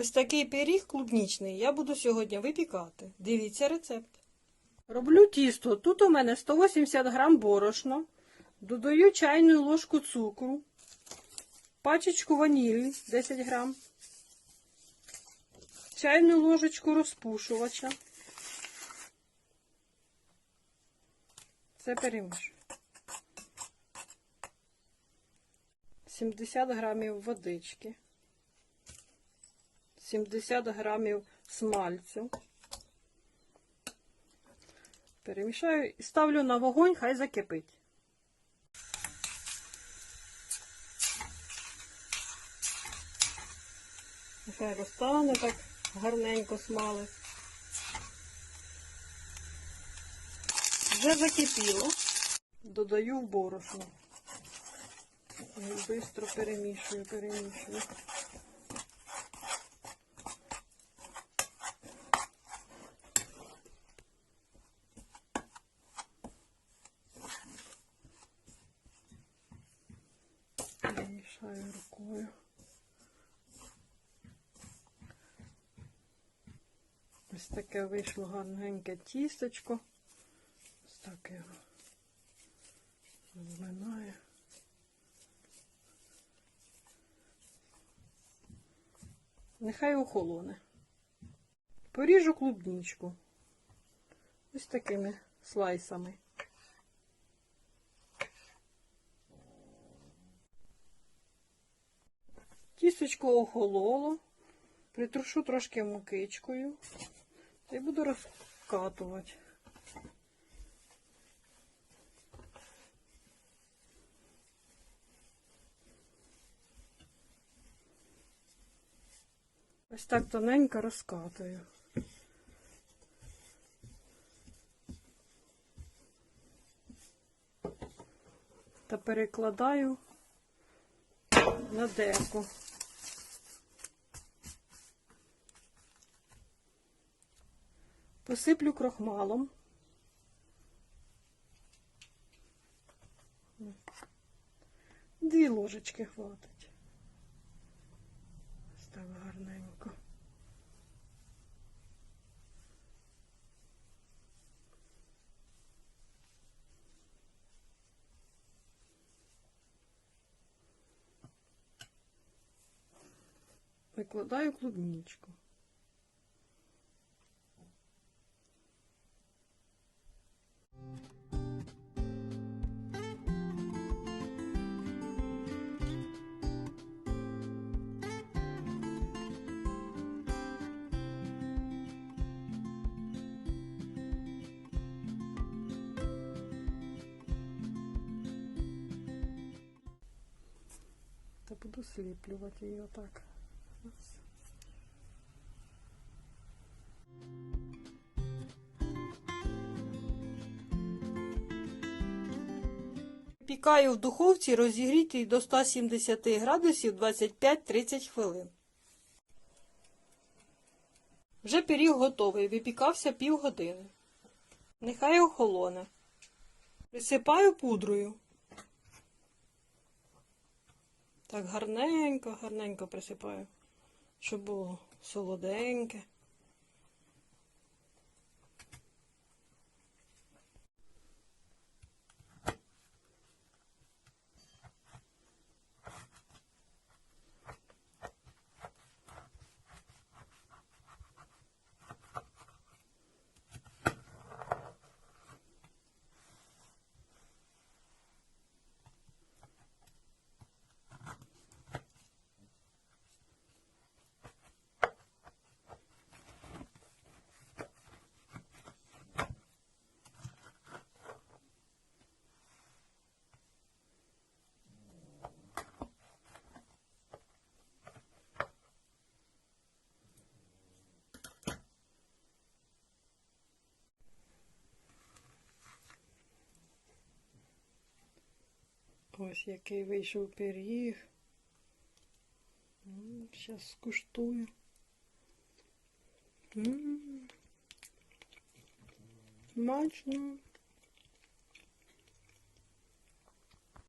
Ось такий пиріг клубнічний я буду сьогодні випікати. Дивіться рецепт. Роблю тісто. Тут у мене 180 грам борошна. Додаю чайну ложку цукру, пачечку ванілі 10 грам, чайну ложечку розпушувача. Це перемішую. 70 грамів водички. 70 грамів смальцю. Перемішаю і ставлю на вогонь, хай закипить. Нехай розтане так гарненько смали. Вже закипіло. Додаю в борошно. Швидко перемішую, перемішую. Перемішаю рукою. Ось таке вийшло гарненьке тістечко. Ось так його зминаю. Нехай охолоне. Поріжу клубничку. Ось такими слайсами. Тістечко охололо. Притрушу трошки мукичкою. Й буду розкатувати. Ось так тоненько розкатую. Та перекладаю на деко. Посиплю крохмалом. Дві ложечки хватить. Ось гарненько. Викладаю клубничку. Буду сліплювати її отак. Раз. Пікаю в духовці розігрітій до 170 градусів 25-30 хвилин. Вже пиріг готовий, випікався півгодини. Нехай охолоне. Присипаю пудрою. Так гарненько, гарненько присипаю, щоб було солоденьке. Ось який вийшов пиріг. Зараз скуштую. М. Смачно.